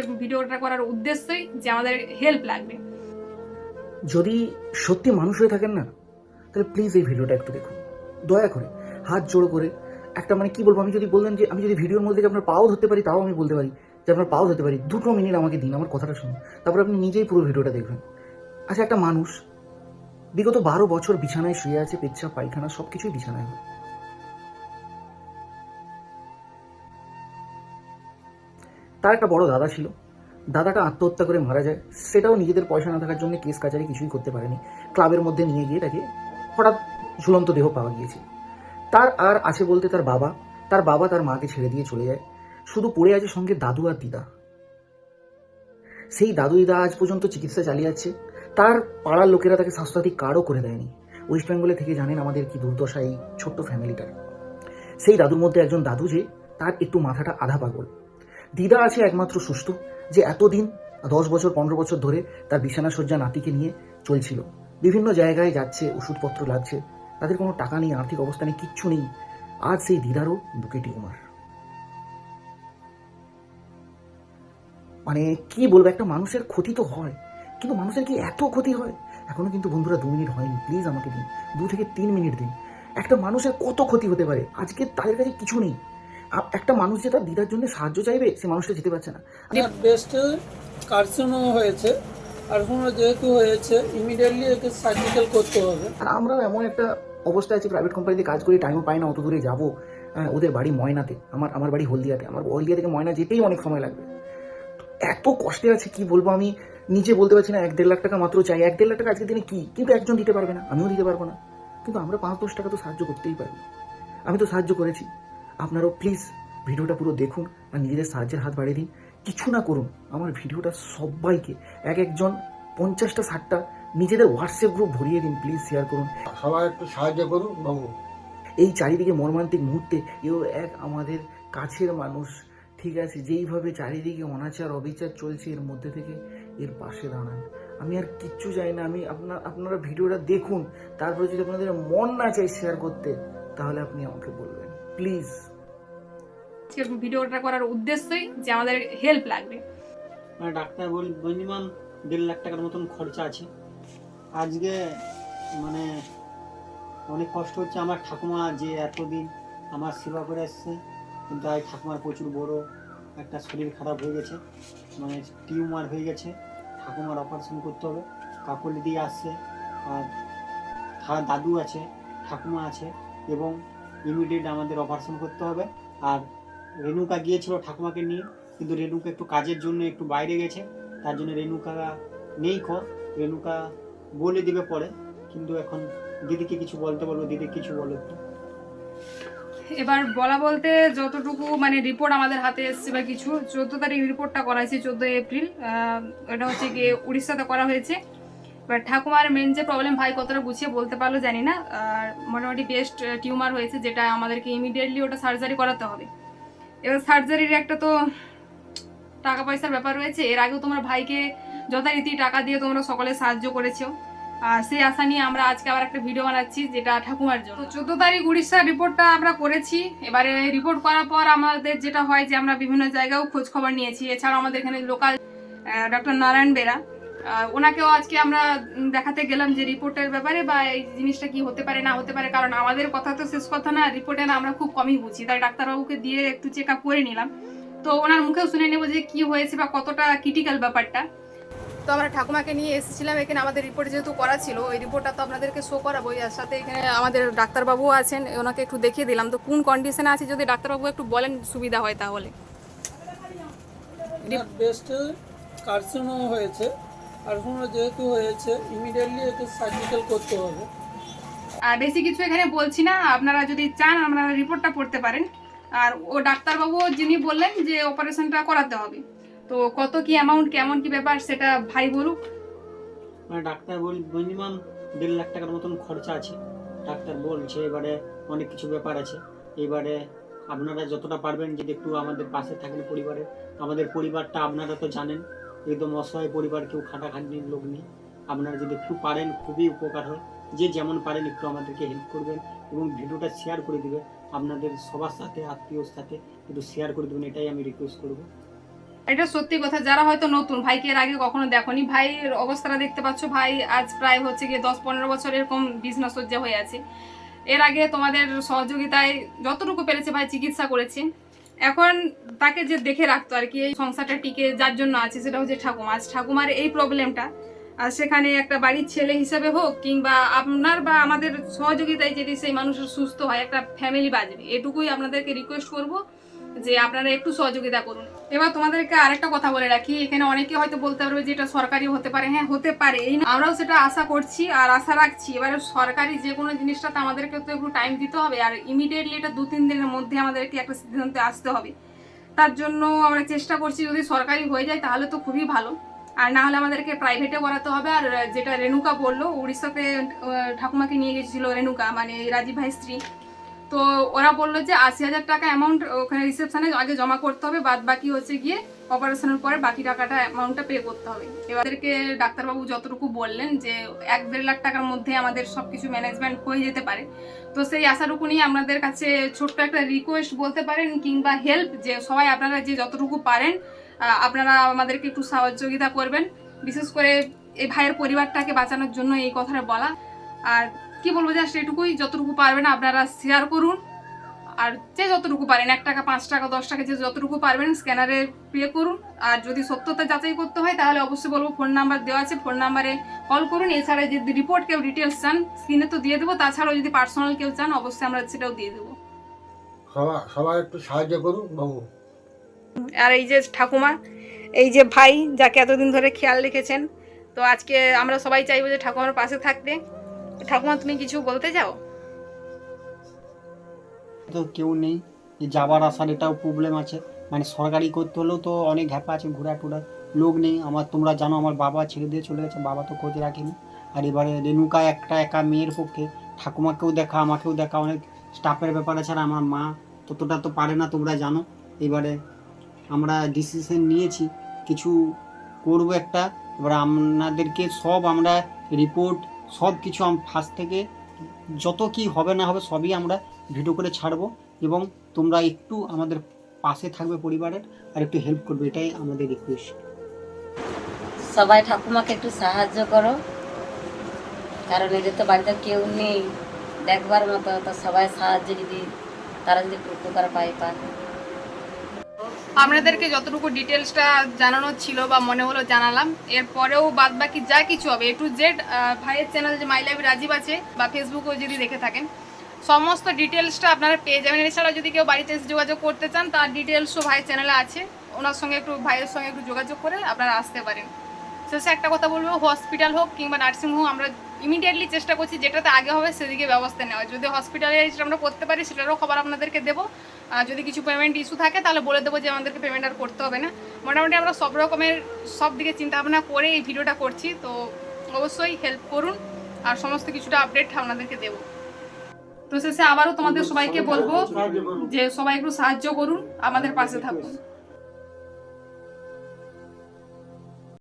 আজকে ভিডিওটা করার উদ্দেশ্যই যে আমাদের হেল্প লাগবে। যদি সত্যি মানুষ হয়ে থাকেন না, তাহলে প্লিজ এই ভিডিওটা একটু দেখুন। দয়া করে, হাত জোড়ো করে, একটা মানে কি বলব, আমি যদি বললেন যে, আমি যদি ভিডিওর মধ্যে আপনার পাও ধরতে পারি, তাও আমি বলতে পারি, যে আপনার পাও ধরতে পারি, দুটো মিনিট আমাকে দিন, আমার কথাটা শুনুন। তারপর আপনি নিজেই পুরো ভিডিওটা দেখবেন। আচ্ছা একটা মানুষ, বিগত বারো বছর বিছানায় শুয়ে আছে, পেচ্ছাপ, পায়খানা সব কিছুই বিছানায় হয়। তার একটা বড় দাদা ছিল। দাদাটা আত্মহত্যা করে মারা যায়। সেটাও নিজেদের পয়সা না থাকার জন্য কেস কাচারি কিছুই করতে পারেনি। ক্লাবের মধ্যে নিয়ে গিয়ে তাকে হঠাৎ ঝুলন্ত দেহ পাওয়া গিয়েছে। তার আর আছে বলতে তার বাবা তার বাবা তার মাকে ছেড়ে দিয়ে চলে যায়। শুধু পড়ে আছে সঙ্গে দাদু আর দিদা। সেই দাদু দিদা আজ পর্যন্ত চিকিৎসা চালিয়ে যাচ্ছে। তার পাড়ার লোকেরা তাকে স্বাস্থ্যসাথী কার্ডও করে দেয়নি। ওয়েস্ট বেঙ্গলে থেকে জানেন আমাদের কি দুর্দশা এই ছোট্ট ফ্যামিলিটার। সেই দাদুর মধ্যে একজন দাদু যে, তার একটু মাথাটা আধা পাগল। দিদা আছে একমাত্র সুস্থ, যে এতদিন, দশ বছর, পনেরো বছর ধরে তার বিছানা সজ্জা নাতিকে নিয়ে চলছিল। বিভিন্ন জায়গায় যাচ্ছে, ওষুধপত্র লাগছে, তাদের কোনো টাকা নেই, আর্থিক অবস্থা নেই, কিচ্ছু নেই। আজ সেই দিদারও বুকে টিউমার। মানে কি বলব, একটা মানুষের ক্ষতি তো হয়, কিন্তু মানুষের কি এত ক্ষতি হয়? এখনও কিন্তু বন্ধুরা দু মিনিট হয়নি প্লিজ আমাকে দিন, দু থেকে তিন মিনিট দিন। একটা মানুষের কত ক্ষতি হতে পারে? আজকে তাদের কাছে কিছু নেই। একটা মানুষ যে তার দিদার জন্য সাহায্য চাইবে সে মানুষটা যেতে পারছে না। আমার ব্রেস্টে কার্সিনো হয়েছে কার্সিনো যেহেতু হয়েছে ইমিডিয়েটলি একে সার্জিক্যাল করতে হবে। আর আমরাও এমন একটা অবস্থায় আছে প্রাইভেট কোম্পানিতে কাজ করি টাইমও পাই না অত দূরে যাব। ওদের বাড়ি ময়নাতে আমার আমার বাড়ি হলদিয়াতে আমার হলদিয়া থেকে ময়না যেতেই অনেক সময় লাগবে। এত কষ্টে আছে কি বলব আমি নিজে বলতে পারছি না এক দেড় লাখ টাকা মাত্র চাই এক দেড় লাখ টাকা আজকের দিনে কি? কিন্তু একজন দিতে পারবে না আমিও দিতে পারব না। কিন্তু আমরা পাঁচ দশ টাকা তো সাহায্য করতেই পারি। আমি তো সাহায্য করেছি। আপনারাও প্লিজ ভিডিওটা পুরো দেখুন আর নিজেদের সাহায্যের হাত বাড়িয়ে দিন। কিছু না করুন আমার ভিডিওটা সবাইকে এক একজন পঞ্চাশটা ষাটটা নিজেদের হোয়াটসঅ্যাপ গ্রুপ ভরিয়ে দিন প্লিজ শেয়ার করুন। সবাই একটু সাহায্য করুন বাবু। এই চারিদিকে মর্মান্তিক মুহূর্তে এও এক আমাদের কাছের মানুষ ঠিক আছে যেইভাবে চারিদিকে অনাচার অবিচার চলছে এর মধ্যে থেকে এর পাশে দাঁড়ান। আমি আর কিচ্ছু চাই না আমি আপনার আপনারা ভিডিওটা দেখুন তারপরে যদি আপনাদের মন না চাই শেয়ার করতে তাহলে আপনি আমাকে বলবেন। প্লিজ আজকে ভিডিওটা করার উদ্দেশ্যই যে আমাদের হেল্প লাগবে। মানে ডাক্তার বল মিনিমাম দেড় লাখ টাকার মতন খরচা আছে। আজকে মানে অনেক কষ্ট হচ্ছে আমার ঠাকুমা যে এতদিন আমার সেবা করে এসছে। কিন্তু আজ ঠাকুমার প্রচুর বড় একটা শরীর খারাপ হয়ে গেছে। মানে টিউমার হয়ে গেছে। ঠাকুমার অপারেশন করতে হবে। কাকলি দিয়ে আসছে। আর ঠা- দাদু আছে, ঠাকুমা আছে এবং ইমিডিয়েট আমাদের অপারেশন করতে হবে। আর রেণুকা গিয়েছিল ঠাকুমাকে নিয়ে, কিন্তু রেণুকা একটু কাজের জন্য একটু বাইরে গেছে, তার জন্য রেণুকা নেই খ, রেণুকা বলে দিবে পরে, কিন্তু এখন দিদিকে কিছু বলতে বলব, দিদি কিছু বলো এবার বলা বলতে যতটুকু মানে রিপোর্ট আমাদের হাতে এসছে বা কিছু, চোদ্দ তারিখ রিপোর্টটা করা হয়েছে চোদ্দোই এপ্রিল এটা হচ্ছে গিয়ে উড়িষ্যাতে করা হয়েছে। এবার ঠাকুমার মেন যে প্রবলেম ভাই কতটা গুছিয়ে বলতে পারল জানি না, আর মোটামুটি বেস্ট টিউমার হয়েছে, যেটা আমাদেরকে ইমিডিয়েটলি ওটা সার্জারি করাতে হবে। এবার সার্জারির একটা তো টাকা পয়সার ব্যাপার রয়েছে, এর আগেও তোমার ভাইকে যথারীতি টাকা দিয়ে তোমরা সকলে সাহায্য করেছ। আর সেই আশা নিয়ে আমরা আজকে আবার একটা ভিডিও বানাচ্ছি যেটা ঠাকুমার জন্য। চোদ্দ তারিখ উড়িষ্যার রিপোর্টটা আমরা করেছি। এবারে রিপোর্ট করার পর আমাদের যেটা হয় যে আমরা বিভিন্ন জায়গাও খোঁজ খবর নিয়েছি। এছাড়াও আমাদের এখানে লোকাল ডক্টর নারায়ণ বেরা ওনাকেও আজকে আমরা দেখাতে গেলাম যে রিপোর্টের ব্যাপারে বা এই জিনিসটা কি হতে পারে না হতে পারে। কারণ আমাদের কথা তো শেষ কথা না রিপোর্টে না আমরা খুব কমই বুঝি। তাই ডাক্তারবাবুকে দিয়ে একটু চেক আপ করে নিলাম। তো ওনার মুখেও শুনে নেব যে কি হয়েছে বা কতটা ক্রিটিক্যাল ব্যাপারটা। তো আমরা ঠাকুমাকে নিয়ে এসেছিলাম এখানে আমাদের রিপোর্ট যেহেতু করা ছিল ওই রিপোর্টটা তো আপনাদেরকে শো করাবো। আর সাথে এখানে আমাদের ডাক্তারবাবুও আছেন ওনাকে একটু দেখিয়ে দিলাম। তো কোন কন্ডিশনে আছে যদি ডাক্তারবাবু একটু বলেন সুবিধা হয় তাহলে? আমার কার্সিনো যেহেতু হয়েছে ইমিডিয়েটলি একে সার্জিক্যাল করতে হবে। আর বেশি কিছু এখানে বলছি না আপনারা যদি চান আপনারা রিপোর্টটা পড়তে পারেন। আর ও ডাক্তারবাবু যিনি বললেন যে অপারেশনটা করাতে হবে। তো কত কি অ্যামাউন্ট কেমন কি ব্যাপার সেটা ভাই বলুক। মানে ডাক্তার বল মিনিমাম দেড় লাখ টাকার মতন খরচা আছে। ডাক্তার বলছে এবারে অনেক কিছু ব্যাপার আছে। এবারে আপনারা যতটা পারবেন যদি একটু আমাদের পাশে থাকেন পরিবারে। আমাদের পরিবারটা আপনারা তো জানেন। একদম অসহায় পরিবার কেউ খাটাখাটনির লোক নেই। আপনারা যদি একটু পারেন, খুবই উপকার হয়। যে যেমন পারেন একটু আমাদেরকে হেল্প করবেন এবং ভিডিওটা শেয়ার করে দিবেন। আপনাদের সবার সাথে, আত্মীয়র সাথে একটু শেয়ার করে দেবেন, এটাই আমি রিকোয়েস্ট করব। এটা সত্যি কথা, যারা হয়তো নতুন, ভাইকে এর আগে কখনো দেখনি, ভাইয়ের অবস্থাটা দেখতে পাচ্ছ, ভাই আজ প্রায় হচ্ছে গিয়ে দশ পনেরো বছর এরকম বিজনেস হয়ে আছে। এর আগে তোমাদের সহযোগিতায় যতটুকু পেরেছে ভাই, চিকিৎসা করেছে। এখন তাকে যে দেখে রাখতো আর কি, এই সংসারটা টিকে যার জন্য আছে সেটা হচ্ছে ঠাকুমা। আজ ঠাকুমার এই প্রবলেমটা আর সেখানে একটা বাড়ির ছেলে হিসাবে হোক কিংবা আপনার বা আমাদের সহযোগিতায় যদি সেই মানুষের সুস্থ হয়, একটা ফ্যামিলি বাঁচবে এটুকুই আপনাদেরকে রিকোয়েস্ট করব। যে আপনারা একটু সহযোগিতা করুন। এবার তোমাদেরকে আরেকটা কথা বলে রাখি, এখানে অনেকে হয়তো বলতে পারবে যে এটা সরকারি হতে পারে। হ্যাঁ হতে পারে। এই আমরাও সেটা আশা করছি আর আশা রাখছি। এবারে সরকারি যে কোনো জিনিসটাতে আমাদেরকে তো একটু টাইম দিতে হবে আর ইমিডিয়েটলি এটা দু, তিন দিনের মধ্যে আমাদেরকে একটা সিদ্ধান্তে আসতে হবে। তার জন্য আমরা চেষ্টা করছি যদি সরকারি হয়ে যায় তাহলে তো খুবই ভালো। আর না হলে আমাদেরকে প্রাইভেটে করাতে হবে। আর যেটা রেণুকা বলল, উড়িষ্যাতে ঠাকুমাকে নিয়ে গেছিল রেণুকা মানে রাজীব ভাই স্ত্রী। তো ওরা বলল যে আশি হাজার টাকা অ্যামাউন্ট ওখানে রিসেপশনে আগে জমা করতে হবে, বাদ বাকি হচ্ছে গিয়ে অপারেশনের পরে বাকি টাকাটা অ্যামাউন্টটা পে করতে হবে। এবারকে ডাক্তারবাবু যতটুকু বললেন যে এক দেড় লাখ টাকার মধ্যে আমাদের সব কিছু ম্যানেজমেন্ট হয়ে যেতে পারে। তো সেই আশাটুকু নিয়ে আপনাদের কাছে ছোট্ট একটা রিকোয়েস্ট বলতে পারেন কিংবা হেল্প যে সবাই আপনারা যে যতটুকু পারেন আপনারা আমাদেরকে একটু সহযোগিতা করবেন। বিশেষ করে এই ভাইয়ের পরিবারটাকে বাঁচানোর জন্য এই কথাটা বলা। আর কি বলব জাস্ট এটুকুই যতটুকু পারবেন আপনারা শেয়ার করুন। আর যে যতটুকু পারেন এক টাকা পাঁচ টাকা দশ টাকা যে যতটুকু পারবেন স্ক্যানারে পে করুন। আর যদি সত্যতা যাচাই করতে হয় তাহলে অবশ্যই বলব ফোন নাম্বার দেওয়া আছে। ফোন নাম্বারে কল করুন। এছাড়া যদি রিপোর্ট কেউ ডিটেলস চান স্ক্রিনে তো দিয়ে দেবো। তাছাড়াও যদি পার্সোনাল কেউ চান অবশ্যই আমরা সেটাও দিয়ে দেবো। সবাই সবাই একটু সাহায্য করুন বাবু। আর এই যে ঠাকুমা এই যে ভাই যাকে এতদিন ধরে খেয়াল রেখেছেন তো আজকে আমরা সবাই চাইব যে ঠাকুমার পাশে থাকতে। ঠাকুমা, তুমি কিছু বলতে চাও? তো কেউ নেই। এই যাবার আসার এটাও প্রবলেম আছে। মানে সরকারি করতে হলেও তো অনেক ঘ্যাপা আছে ঘোরা টুরা লোক নেই। আমার, তোমরা জানো, আমার বাবা ছেড়ে দিয়ে চলে গেছে। বাবা তো খোঁজ রাখেনি। আর এবারে রেণুকা একটা একা মেয়ের পক্ষে ঠাকুমাকেও দেখা, আমাকেও দেখা। অনেক স্টাফের ব্যাপার আছে। আর আমার মা ততটা তো পারে না, তোমরা জানো। এবারে আমরা ডিসিশন নিয়েছি। কিছু করব একটা। এবার আপনাদেরকে সব আমরা রিপোর্ট সব কিছু ফার্স্ট থেকে যত কি হবে না হবে সবই আমরা ভিডিও করে ছাড়বো এবং তোমরা একটু আমাদের পাশে থাকবে পরিবারের আর একটু হেল্প করবে, এটাই আমাদের রিকোয়েস্ট সবাই ঠাকুমাকে একটু সাহায্য করো, কারণ এদের তো বাড়িতে কেউ নেই। দেখবার মতো সবাই সাহায্য যদি তারা যদি উপকার পায় পায় আপনাদেরকে যতটুকু ডিটেলসটা জানানো ছিল বা মনে হলো জানালাম। এরপরেও বাদ বাকি যা কিছু হবে এ টু জেড ভাইয়ের চ্যানেল যে মাই লাইফ রাজীব আছে বা ফেসবুকেও যদি দেখে থাকেন, সমস্ত ডিটেলসটা আপনারা পেয়ে যাবেন। এছাড়া যদি কেউ বাড়িতে এসে যোগাযোগ করতে চান, তার ডিটেলসও ভাইয়ের চ্যানেলে আছে। ওনার সঙ্গে একটু, ভাইয়ের সঙ্গে একটু যোগাযোগ করে আপনারা আসতে পারেন। শেষে একটা কথা বলব হসপিটাল হোক কিংবা নার্সিং হোম আমরা ইমিডিয়েটলি চেষ্টা করছি যেটাতে আগে হবে সেদিকে ব্যবস্থা নেওয়া যদি হসপিটালে যেটা আমরা করতে পারি সেটারও খবর আপনাদেরকে দেবো। আর যদি কিছু পেমেন্ট ইস্যু থাকে তাহলে বলে দেবো যে আমাদেরকে পেমেন্ট আর করতে হবে না। মোটামুটি আমরা সব রকমের সব দিকে চিন্তা ভাবনা করে এই ভিডিওটা করছি। তো অবশ্যই হেল্প করুন। আর সমস্ত কিছুটা আপডেট আপনাদেরকে দেবো। তো শেষে আবারও তোমাদের সবাইকে বলব যে সবাই একটু সাহায্য করুন আমাদের পাশে থাকুন।